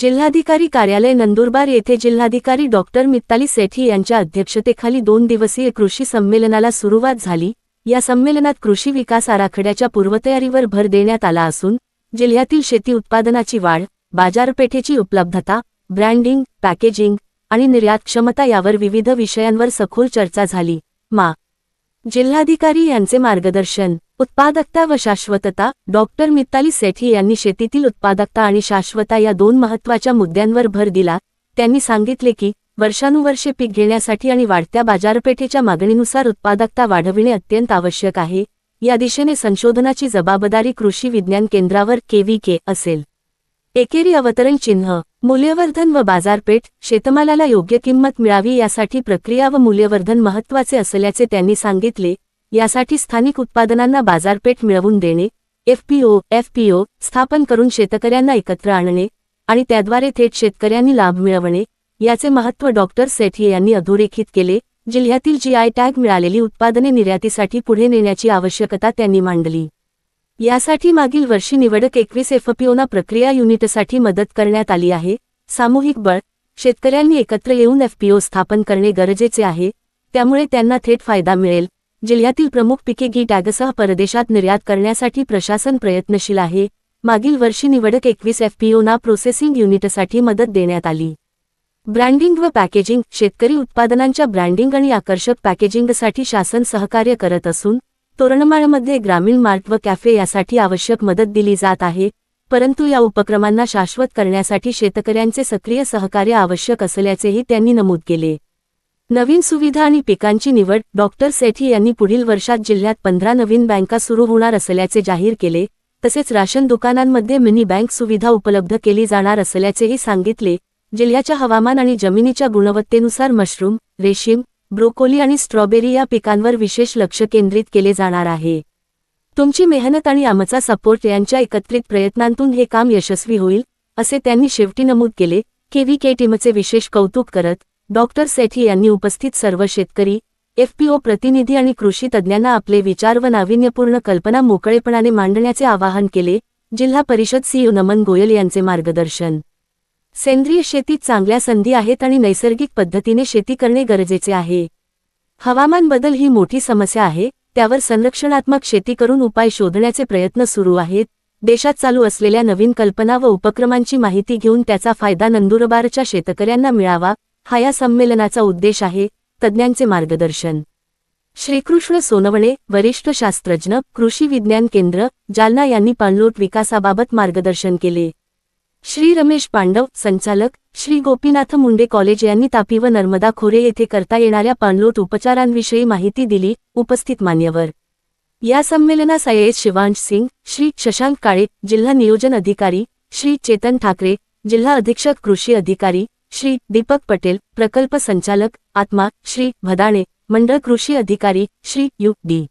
जिल्हाधिकारी कार्यालय नंदुरबार येथे जिल्हाधिकारी डॉक्टर मित्ताली सेठी यांच्या अध्यक्षतेखाली दोन दिवसीय कृषी संमेलनाला सुरुवात झाली. या संमेलनात कृषी विकास आराखड्याच्या पूर्वतयारीवर भर देण्यात आला असून जिल्ह्यातील शेती उत्पादनाची वाढ बाजारपेठेची उपलब्धता ब्रँडिंग पॅकेजिंग आणि निर्यात क्षमता यावर विविध विषयांवर सखोल चर्चा झाली. मा. जिल्हाधिकारी यांचे मार्गदर्शन उत्पादकता व शाश्वतता डॉक्टर मित्ताली सेठी यांनी शेतीतील उत्पादकता आणि शाश्वता या दोन महत्त्वाच्या मुद्द्यांवर भर दिला. त्यांनी सांगितले की वर्षानुवर्षे पीक घेण्यासाठी आणि वाढत्या बाजारपेठेच्या मागणीनुसार उत्पादकता वाढविणे अत्यंत आवश्यक आहे. या दिशेने संशोधनाची जबाबदारी कृषी विज्ञान केंद्रावर केव्हीके असेल. एकेरी अवतरण चिन्ह मूल्यवर्धन व बाजारपेठ शेतमालाला योग्य किंमत मिळावी यासाठी प्रक्रिया व मूल्यवर्धन महत्त्वाचे असल्याचे त्यांनी सांगितले. यासाठी स्थानिक उत्पादनांना बाजारपेठ मिळवून देणे एफपीओ एफपीओ स्थापन करून शेतकऱ्यांना एकत्र आणणे आणि त्याद्वारे थेट शेतकऱ्यांनी लाभ मिळवणे याचे महत्त्व डॉक्टर सेठी यांनी अधोरेखित केले जिल्ह्यातील जीआय टॅग मिळालेली उत्पादने निर्यातीसाठी पुढे नेण्याची आवश्यकता त्यांनी मांडली. यासाठी मागील वर्षी निवडक एकवीस एफपीओना प्रक्रिया युनिटसाठी मदत करण्यात आली आहे. सामूहिक बळ शेतकऱ्यांनी एकत्र येऊन एफपीओ स्थापन करणे गरजेचे आहे त्यामुळे त्यांना थेट फायदा मिळेल. जिल्ह्यातील प्रमुख पिके घी टॅगसह परदेशात निर्यात करण्यासाठी प्रशासन प्रयत्नशील आहे. मागील वर्षी निवडक एकवीस एफपीओना प्रोसेसिंग युनिटसाठी मदत देण्यात आली. ब्रँडिंग व पॅकेजिंग शेतकरी उत्पादनांच्या ब्रँडिंग आणि आकर्षक पॅकेजिंगसाठी शासन सहकार्य करत असून तोरणमाळमध्ये ग्रामीण मार्ट व कॅफे यासाठी आवश्यक मदत दिली जात आहे परंतु या उपक्रमांना शाश्वत करण्यासाठी शेतकऱ्यांचे सक्रिय सहकार्य आवश्यक असल्याचेही त्यांनी नमूद केले. नवीन सुविधा आणि पिकांची निवड डॉक्टर सेठी यांनी पुढील वर्षात जिल्ह्यात पंधरा नवीन बँका सुरू होणार असल्याचे जाहीर केले. तसेच राशन दुकानांमध्ये मिनी बँक सुविधा उपलब्ध केली जाणार असल्याचेही सांगितले. जिल्ह्याच्या हवामान आणि जमिनीच्या गुणवत्तेनुसार मशरूम रेशीम ब्रोकोली आणि स्ट्रॉबेरी या पिकांवर विशेष लक्ष केंद्रित केले जाणार आहे. तुमची मेहनत आणि आमचा सपोर्ट यांच्या एकत्रित प्रयत्नांतून हे काम यशस्वी होईल असे त्यांनी शेवटी नमूद केले. केव्ही के टीमचे विशेष कौतुक करत डॉक्टर सेठी यांनी उपस्थित सर्व शेतकरी एफपीओ प्रतिनिधी आणि कृषी तज्ज्ञांना आपले विचार व नाविन्यपूर्ण कल्पना मोकळेपणाने मांडण्याचे आवाहन केले जिल्हा परिषद सीओ नमन गोयल यांचे मार्गदर्शन. सेंद्रिय शेतीत चांगल्या संधी आहेत आणि नैसर्गिक पद्धतीने शेती करणे गरजेचे आहे. हवामान बदल ही मोठी समस्या आहे त्यावर संरक्षणात्मक शेती करून उपाय शोधण्याचे प्रयत्न सुरू आहेत देशात चालू असलेल्या नवीन कल्पना व उपक्रमांची माहिती घेऊन त्याचा फायदा नंदुरबारच्या शेतकऱ्यांना मिळावा हा या संमेलनाचा उद्देश आहे तज्ज्ञांचे मार्गदर्शन. श्रीकृष्ण सोनवणे वरिष्ठ शास्त्रज्ञ कृषी विज्ञान केंद्र जालना यांनी पाणलोट विकासाबाबत मार्गदर्शन केले. श्री रमेश पांडव संचालक श्री गोपीनाथ मुंडे कॉलेज यांनी तापी व नर्मदा खोरे येथे करता येणाऱ्या पाणलोट उपचारांविषयी माहिती दिली उपस्थित मान्यवर. या संमेलनास आय शिवांश सिंग श्री शशांक काळे जिल्हा नियोजन अधिकारी श्री चेतन ठाकरे जिल्हा अधीक्षक कृषी अधिकारी श्री दीपक पटेल प्रकल्प संचालक आत्मा श्री भदाणे मंडळ कृषी अधिकारी श्री यू. डी.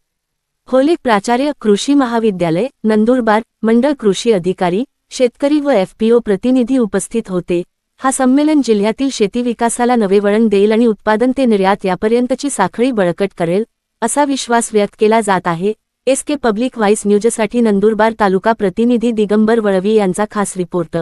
होलिक प्राचार्य कृषी महाविद्यालय नंदुरबार मंडळ कृषी अधिकारी शेतकरी व एफपीओ प्रतिनिधी उपस्थित होते. हा संमेलन जिल्ह्यातील शेती विकासाला नवे वळण देईल आणि उत्पादन ते निर्यात यापर्यंतची साखळी बळकट करेल असा विश्वास व्यक्त केला जात आहे. एस के पब्लिक व्हाईस न्यूजसाठी नंदुरबार तालुका प्रतिनिधी दिगंबर वळवी यांचा खास रिपोर्ट.